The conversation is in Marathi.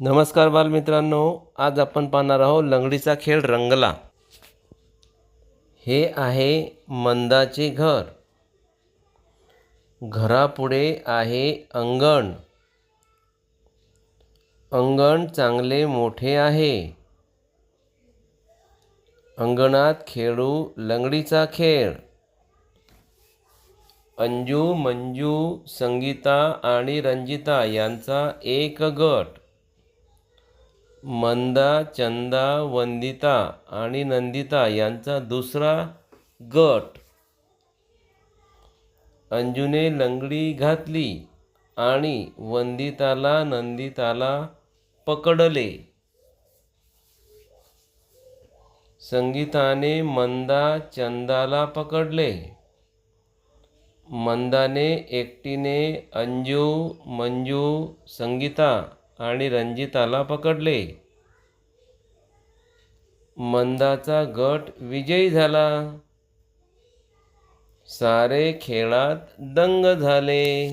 नमस्कार बालमित्रांनो आज आपण पाहणार आहोत लंगडीचा खेळ रंगला. हे आहे मंदाचे घर. घरापुढे आहे अंगण. अंगण चांगले मोठे आहे. अंगणात खेळू लंगडीचा खेळ. अंजू मंजू संगीता आणि रंजिता यांचा एक गट. मंदा चंदा वंदिता आणि नंदिता यांचा दुसरा गट. अंजूने लंगडी घातली आणि वंदिताला नंदिताला पकडले. संगीताने मंदा चंदाला पकडले. मंदाने एकटीने अंजू मंजू संगीता आणि रंजिताला पकडले. मंदाचा गट विजयी झाला. सारे खेळात दंग झाले.